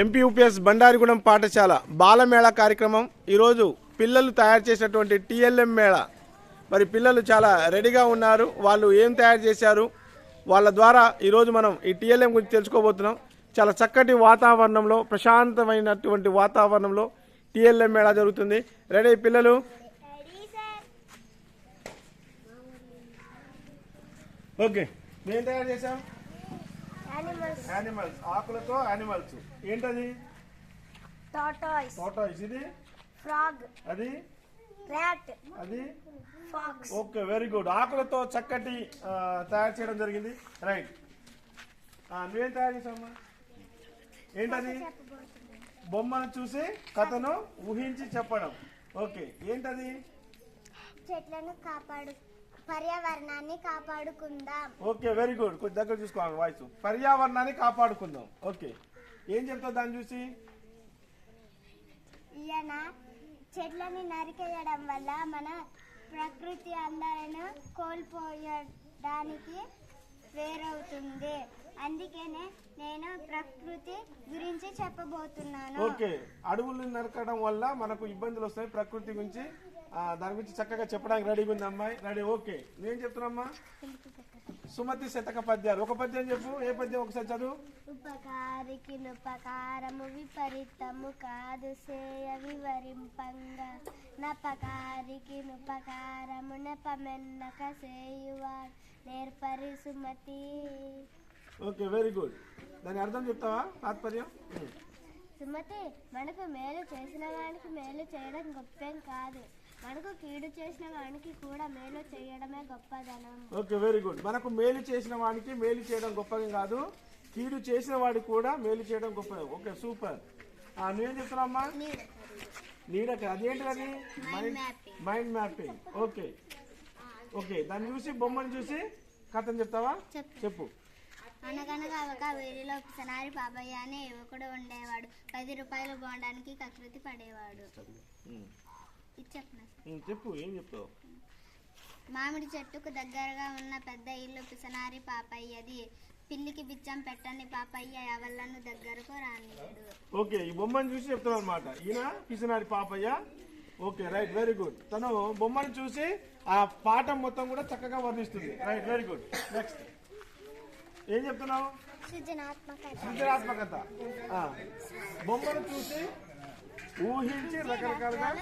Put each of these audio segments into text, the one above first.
MPUPS బండారిగూడెం పాఠశాల బాలమేళా కార్యక్రమం ఈరోజు పిల్లలు తయారు చేసినటువంటి టీఎల్ఎం మేళ. మరి పిల్లలు చాలా రెడీగా ఉన్నారు. వాళ్ళు ఏం తయారు చేశారు? వాళ్ళ ద్వారా ఈరోజు మనం ఈ టీఎల్ఎం గురించి తెలుసుకోబోతున్నాం. చాలా చక్కటి వాతావరణంలో ప్రశాంతమైనటువంటి వాతావరణంలో టీఎల్ఎం మేళ జరుగుతుంది. రెడీ పిల్లలు. ఓకే. మేము తయారు చేసాం యానిమల్స్ ఆకులతో యానిమల్స్ ఏంటది? Tortoise. టోటాయిస్ ఇది? Frog. అది? Rat. అది? Fox. ఓకే వెరీ గుడ్ ఆకులతో చక్కటి తయారు చేయడం జరిగింది. రైట్ నువ్వేం తయారు చేసావమ్మా? ఏంటది? బొమ్మను చూసి కథను ఊహించి చెప్పడం. ఓకే ఏంటది? చెట్లను కాపాడు. పర్యావరణాన్ని కాపాడుకుందాం. Okay very good. కొంచెం దగ్గర చూసుకోవాలి వాయిస్. పర్యావరణాన్ని కాపాడుకుందాం. ఓకే. ఏం చెప్తావు దాన్ని చూసి? ఈయన చెట్లని నరికేయడం వల్ల మన ప్రకృతి అందలను కోల్పోయడానికి వేరవుతుంది. అందుకనే నేను ప్రకృతి గురించి చెప్పబోతున్నాను. ఓకే. అడవులు నరకడం వల్ల మనకు ఇబ్బందులు వస్తాయి. ప్రకృతి గురించి దాని గురించి చక్కగా చెప్పడానికి రెడీగా ఉంది అమ్మాయి. Ready okay. నేను చెప్తున్నమ్మా సుమతి శతక పద్యాలు. ఒక పద్యం చెప్పు. ఏ పద్యం ఒకసారి చదువు? ఉపకారికి ఉపకారము విపరీతము కాదు సేయ వివరింపంగా. నపకారికి ఉపకారము నెపమెన్నక సేయువా నేర్పరి సుమతి. Okay very good. దాని అర్థం చెప్తావా? తాత్పర్యం. సుమతి మనకు మేలు చేసిన వానికి మేలు చేయడం గొప్పేం కాదు. మనకు కీడు చేసిన వానికి కూడా మేలు చేయడమే గొప్పదనం. ఓకే వెరీ గుడ్ మనకు మేలు చేసిన వాడికి మేలు చేయడం గొప్పగా కాదు. కీడు చేసిన వాడికి కూడా మేలు చేయడం గొప్పది. ఓకే సూపర్ ఆ, నువ్వేం చెప్తున్నావమ్మా నీడక. అదేంటి అది mind mind mapping okay. Okay దాన్ని చూసి బొమ్మను చూసి కథను చెప్తావా? చెప్పు. అనగనగా ఒక వీధిలో పిసనారి బాబయ్య అనే యువకుడు ఉండేవాడు. పది రూపాయలు బోండానికి కకృతి పడేవాడు. చెప్పు ఏం చెప్తావు? మామిడి చెట్టుకు దగ్గరగా ఉన్న పెద్ద ఇల్లు పిసనారి పాపయ్యది పిల్లికి బిచ్చం పెట్టని పాపయ్య ఎవళ్ళను దగ్గరకు రానియడు ఓకే ఈ బొమ్మను చూసి చెప్తాను అనమాట ఈయన పిసినారి Papayya? Okay right very good. తను బొమ్మను చూసి ఆ పాఠం మొత్తం కూడా చక్కగా వర్ణిస్తుంది. Right very good. నెక్స్ట్ ఏం చెప్తున్నావు? సృజనాత్మక సృజనాత్మకత. ఆ, బొమ్మను చూసి ఊహించి రకరకాలుగా.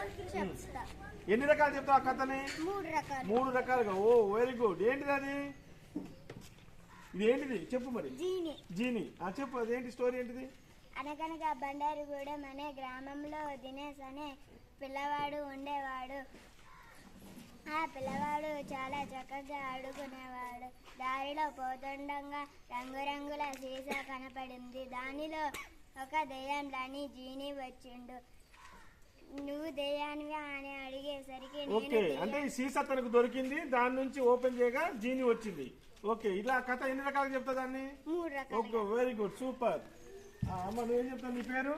ఎన్ని రకాలు చెప్తావు ఆ కథని? మూడు రకాలు. మూడు రకాలుగా. ఓ వెరీ గుడ్. ఏంటిది అది? ఇది ఏంటిది? చెప్పు మరి. జీని. జీని. ఆ చెప్పు అదేంటి స్టోరీ ఏంటిది? అనగనగా బండారిగూడెం అనే గ్రామంలో దినేష్ అనే పిల్లవాడు ఉండేవాడు. ఆ పిల్లవాడు చాలా చక్కగా ఆడుకునేవాడు. దారిలో పోతుండగా రంగురంగుల సీసా కనపడింది. దానిలో ఒక దెయ్యం రాని జీని వచ్చిండు. నువ్వు దెయ్యానివా అని అడిగేసరికి ఓకే అంటే ఈ సీసా తనకు దొరికింది దాని నుంచి ఓపెన్ చేయగా జీని వచ్చింది. ఓకే ఇలా కథ ఎన్ని రకాలుగా చెప్తా దాన్ని? మూడు రకాలు ఓకే వెరీ గుడ్ సూపర్. అమ్మ నువ్వేం చెప్తావు నీ పేరు?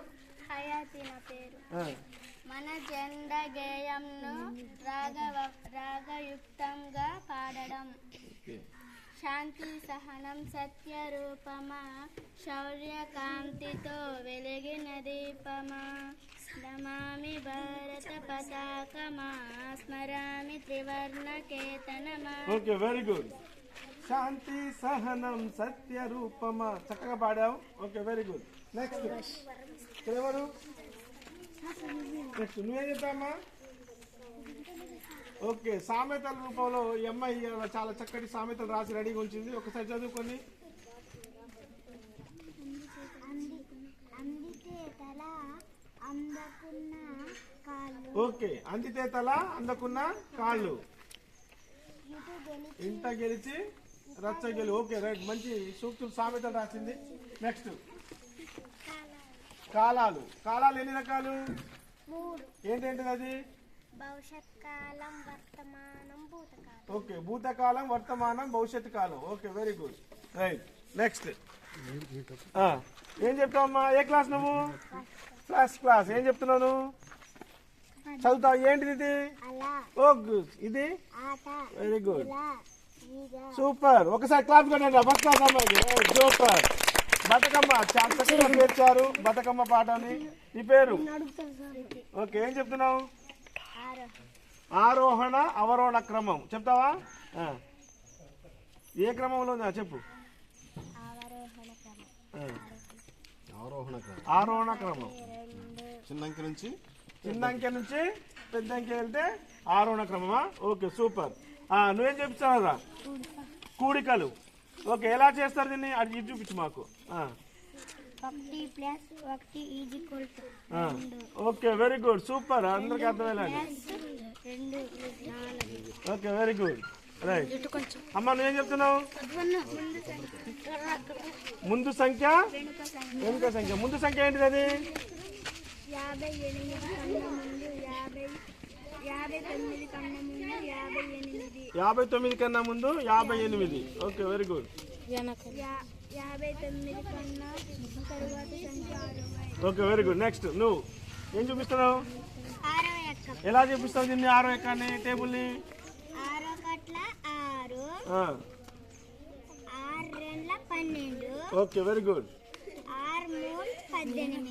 హయాతి నా పేరు. మన జెండ గేయంను రాగవ రాగయుక్తంగా పాడడం. శాంతి సహనం సత్య రూపమా శౌర్య కాంతితో వెలిగిన దీపమా. నమామి భారత పతాకమా స్మరామి త్రివర్ణ కేతనమా ఓకే వెరీ గుడ్ శాంతి సహనం సత్య రూపమా. చక్కగా పాడావు. ఓకే వెరీ గుడ్ నెక్స్ట్ ఎవరు? నెక్స్ట్ నువ్వేం చెప్తావమ్మా? ఓకే సామెతల రూపంలో ఈ అమ్మాయి చాలా చక్కటి సామెతలు రాసి రెడీగా ఉంచింది. ఒకసారి చదువుకొని అందుకే తల అందకున్న కాళ్ళు ఓకే అందితే తల అందకున్న కాళ్ళు. ఇటు గెలిచి రచ్చ గెలి ఓకే రైట్ మంచి సూక్తులు సామెతలు రాసింది. నెక్స్ట్ కాలాలు. కాలాలు ఎన్ని రకాలు? మూడు. ఏంటేంటిది అది? భవిష్యత్ కాలం వర్తమానం భూతకాలం. ఓకే భూతకాలం వర్తమానం భవిష్యత్తు కాలం. Okay very good right next ఏం చెప్తావమ్మా ఏ క్లాస్ నువ్వు? ఫస్ట్ క్లాస్ ఏం చెప్తున్నావు నువ్వు చదువుతావు ఏంటిది ఇది? ఓ గుడ్. ఇది? Very good super. ఒకసారి క్లాప్ ఫస్ట్ క్లాస్ అమ్మాయికి సూపర్. బతుకమ్మ. చాలా చక్కగా పేర్చారు. బతుకమ్మ పాటని. నీ పేరు? ఓకే ఏం చెప్తున్నావు? ఆరోహణ అవరోహణ క్రమం. చెప్తావా. ఏ క్రమంలో ఉందా? చెప్పు. ఆరోహణ క్రమం ఆరోహణ క్రమం చిన్న అంకె నుంచి చిన్న అంకె నుంచి పెద్ద అంకె వెళ్తే ఆరోహణ క్రమమా ఓకే సూపర్. ఆ, నువ్వేం చెప్తున్నావురా కూడికలు. ఓకే ఎలా చేస్తారు దీన్ని? అది ఇది చూపించు మాకు. Okay very good. సూపర్. అందరికి అర్థమయ్యేలాగా ఓకే వెరీ గుడ్. అమ్మ నువ్వేం చెప్తున్నావు? ముందు సంఖ్య. వెనుక సంఖ్య. ముందు సంఖ్య ఏంటిది అది? యాభై తొమ్మిది కన్నా ముందు యాభై ఎనిమిది. Okay very good. Okay very good. Next నువ్వు. ఏం చూపిస్తున్నావు? ఎలా చూపిస్తావు దీన్ని ఆరో ఎక్కాన్ని టేబుల్ని ఆరో కట్ల ఆరు ఆ, ఆరు రెండ్ల పన్నెండు okay very good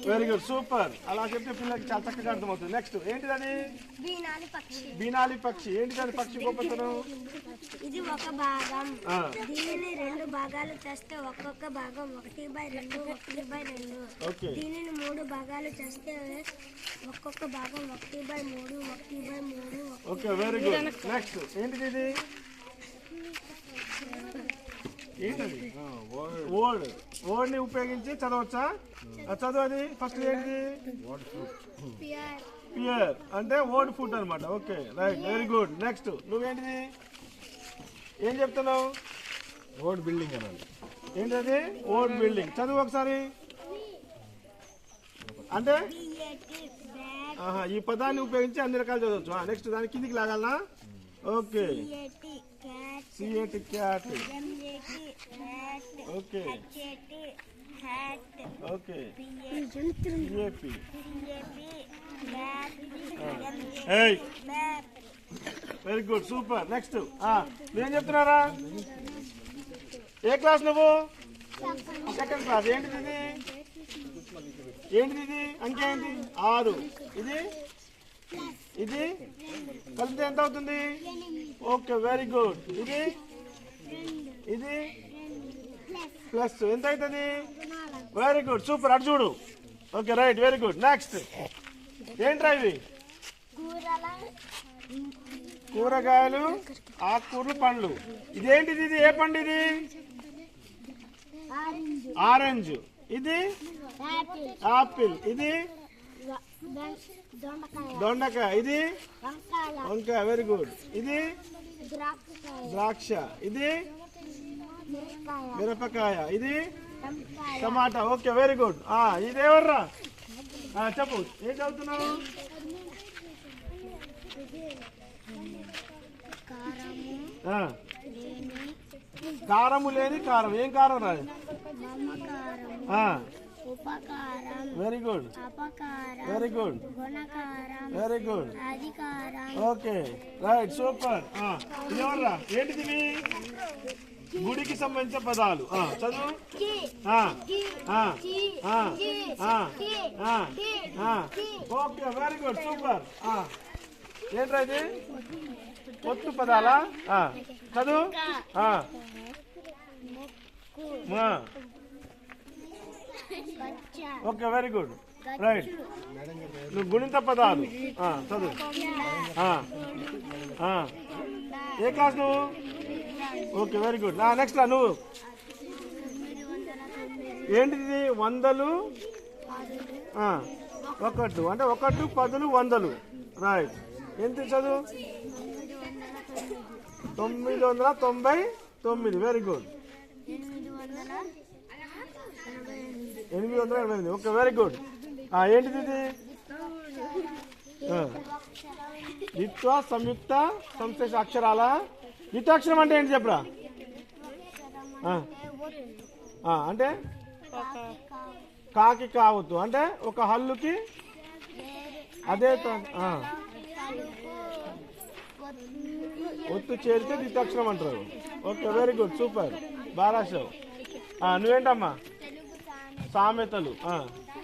very good super అలా చెప్తే పిల్లలకి చాలా చక్కగా అర్థమవుతుంది. నెక్స్ట్ ఏంటిది అది బీనాలి పక్షి. బీనాలి పక్షి. గొప్పతనం ఇది ఒక భాగం. దీనిని రెండు భాగాలు చేస్తే ఒక్కొక్క భాగం ఒకటి బై రెండు ఒకటి బై రెండు. దీనిని మూడు భాగాలు చేస్తే ఒక్కొక్క భాగం ఒకటి బై మూడు ఒకటి బై మూడు ఓకే వెరీ గుడ్ నెక్స్ట్ ఏంటిది ఇది? ఏంటది? వర్డ్ వర్డ్ని ఉపయోగించి చదవచ్చా? చదువు అది? ఫస్ట్ ఏంటిది? పియర్ అంటే వర్డ్ ఫుడ్ అన్నమాట. Okay right very good next నువ్వేంటిది? ఏం చెప్తున్నావు? రోడ్ బిల్డింగ్ అనండి ఏంటది? వర్డ్ బిల్డింగ్ చదువు ఒకసారి. అంటే? ఆహా, ఈ పదాన్ని ఉపయోగించి అన్ని రకాలు చదవచ్చు. నెక్స్ట్ దాని కిందికి లాగాలనా? Okay CAT cat okay okay CAP ఏయ్ వెరీ గుడ్ సూపర్ నెక్స్ట్ నువ్వేం చెప్తున్నారా? ఏ క్లాస్ నువ్వు? సెకండ్ క్లాస్ ఏంటిది ఇది? ఏంటిది ఇది? అంకె ఏంటి? ఆరు. ఇది? ఇది? కలిపితే ఎంత అవుతుంది? ఓకే వెరీ గుడ్ ఇది? ఇది? ప్లస్ ఎంత అవుతుంది? వెరీ గుడ్ సూపర్ అటు చూడు. Okay right very good next ఏంట్రా ఇవి? కూరగాయలు ఆకుకూరలు పండ్లు. ఇదేంటిది ఇది? ఏ పండు ఇది? ఆరెంజ్. ఇది? యాపిల్. ఆపిల్ ఇది? దొండకాయ. ఇది? వంకాయ వెరీ గుడ్ ఇది? ద్రాక్ష. ఇది? మిరపకాయ. ఇది? టమాటా. ఓకే వెరీ గుడ్ ఇది ఎవర్రా ఆ, చెప్పు ఏం చదువుతున్నావు? కారము లేని కారం. ఏం కారం రా ఉపకారం వెరీ గుడ్ అపకారం వెరీ గుడ్ గుణకారం వెరీ గుడ్ అధికారం. ఓకే రైట్ సూపర్ ఇది ఎవర్రా? ఏంటిది? గుడికి సంబంధించిన పదాలు. ఆ, చదువు. Okay very good super. ఏంట్రా ఇది? ఒత్తు పదాలా? ఆ, చదువు. గచ్చ ఓకే వెరీ గుడ్ రైట్ నువ్వు గుణిత పదాలు. చదువు. ఏ క్లాస్ నువ్వు? ఓకే వెరీ గుడ్ నెక్స్ట్ రా నువ్వు? ఏంటిది? వందలు? ఆ, ఒకట్లు అంటే ఒకట్లు పదులు వందలు. రైట్ ఎంత చదువు? తొమ్మిది వందల తొంభై తొమ్మిది. వెరీ గుడ్ ఎనిమిది వందల ఎనభై ఎనిమిది వందల ఎనభై ఎనిమిది. ఓకే వెరీ గుడ్ ఏంటిది ఇది ద్విత్వ సంయుక్త సంశ్లేష అక్షరాల? ద్వితాక్షరం అంటే ఏంటి చెప్పరా? అంటే? కాకి కావద్దు. అంటే ఒక హల్లుకి అదే ఒత్తు చేరితే ద్వితాక్షరం అంటారు. ఓకే వెరీ గుడ్ సూపర్ బాగా నువ్వేంటమ్మా? సామెతలు.